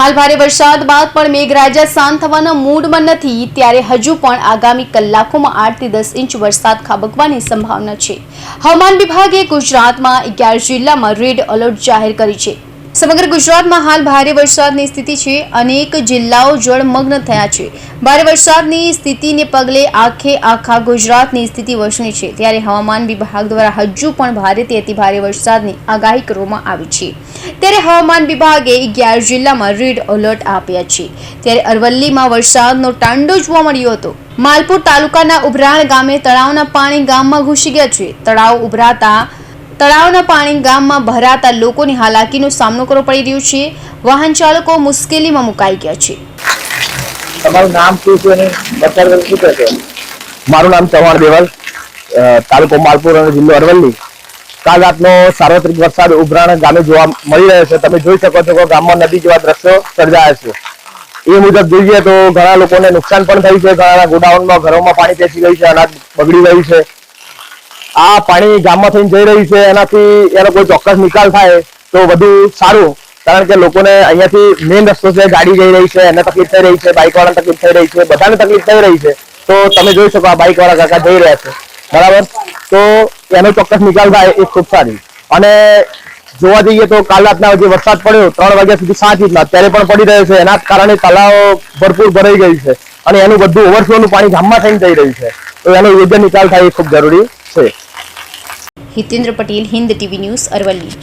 હાલ ભારે વરસાદ બાદ પણ મેઘરાજા શાંત થવાના મૂડમાં નથી, ત્યારે હજુ પણ આગામી કલાકોમાં આઠથી દસ ઇંચ વરસાદ ખાબકવાની સંભાવના છે. હવામાન વિભાગે ગુજરાતમાં અગિયાર જિલ્લામાં રેડ એલર્ટ જાહેર કરી છે. સમગ્ર ગુજરાતમાં હાલ ભારે વરસાદની સ્થિતિ છે. અનેક જિલ્લાઓ જળમગ્ન થયા છે. ભારે વરસાદની સ્થિતિને પગલે આખે આખા ગુજરાતની સ્થિતિ વસણી છે. ત્યારે હવામાન વિભાગ દ્વારા હજુ પણ ભારેથી અતિ ભારે વરસાદની આગાહી કરવામાં આવી છે. ત્યારે હવામાન વિભાગે અગિયાર જિલ્લામાં રેડ એલર્ટ આપ્યા છે. ત્યારે અરવલ્લીમાં વરસાદનો તાંડો જોવા મળ્યો હતો. માલપુર તાલુકાના ઉભરાણ ગામે તળાવના પાણી ગામમાં ઘૂસી ગયા છે. તળાવ ઉભરાતા તળાવના પાણી ગામમાં ભરાતા લોકોની હાલાકીનો સામનો કરવો પડી રહ્યો છે. વાહન ચાલકો મુશ્કેલીમાં મુકાઈ ગયા છે. તમારું નામ શું છે અને બતાવેલ શું છે? મારું નામ ચૌહાણ દેવલ તાલુકો માલપુર અને જિલ્લો અરવલ્લી. કાલ રાતનો સાર્વત્રિક વરસાદ ઉભરાણ ગામે જોવા મળી રહ્યો છે. તમે જોઈ શકો છો કે ગામમાં નદી જેવા દ્રશ્યો સર્જાયા છે. એ મુજબ જોઈએ તો ઘણા લોકોને નુકસાન પણ થયું છે. ઘણા ગોડાઉનમાં ઘરોમાં પાણી પેસી ગયું છે. અનાજ બગડી ગયું છે. આ પાણી ગામમાં થઈને જઈ રહ્યું છે, એનાથી એનો કોઈ ચોક્કસ નિકાલ થાય તો વધુ સારું. કારણ કે લોકોને અહીંયાથી મેઇન રસ્તો છે, ગાડી જઈ રહી છે, એને તકલીફ થઈ રહી છે બાઇક વાળાને તકલીફ થઈ રહી છે, બધાને તકલીફ થઈ રહી છે. તો તમે જોઈ શકો આ બાઇક વાળા કાકા જઈ રહ્યા છે. બરાબર? તો એનો ચોક્કસ નિકાલ થાય એ ખૂબ સારી. અને જોવા જઈએ તો કાલ રાતના જે વરસાદ પડ્યો, ત્રણ વાગ્યા સુધી સાત ઇંચના, અત્યારે પણ પડી રહ્યો છે. એના કારણે તળાવ ભરપૂર ભરાઈ ગઈ છે. અને એનું બધું ઓવરફ્લોનું પાણી ગામમાં થઈને જઈ રહ્યું છે. તો એનો યોગ્ય નિકાલ થાય એ ખૂબ જરૂરી છે. Hitendra Patel Hind TV news Aravalli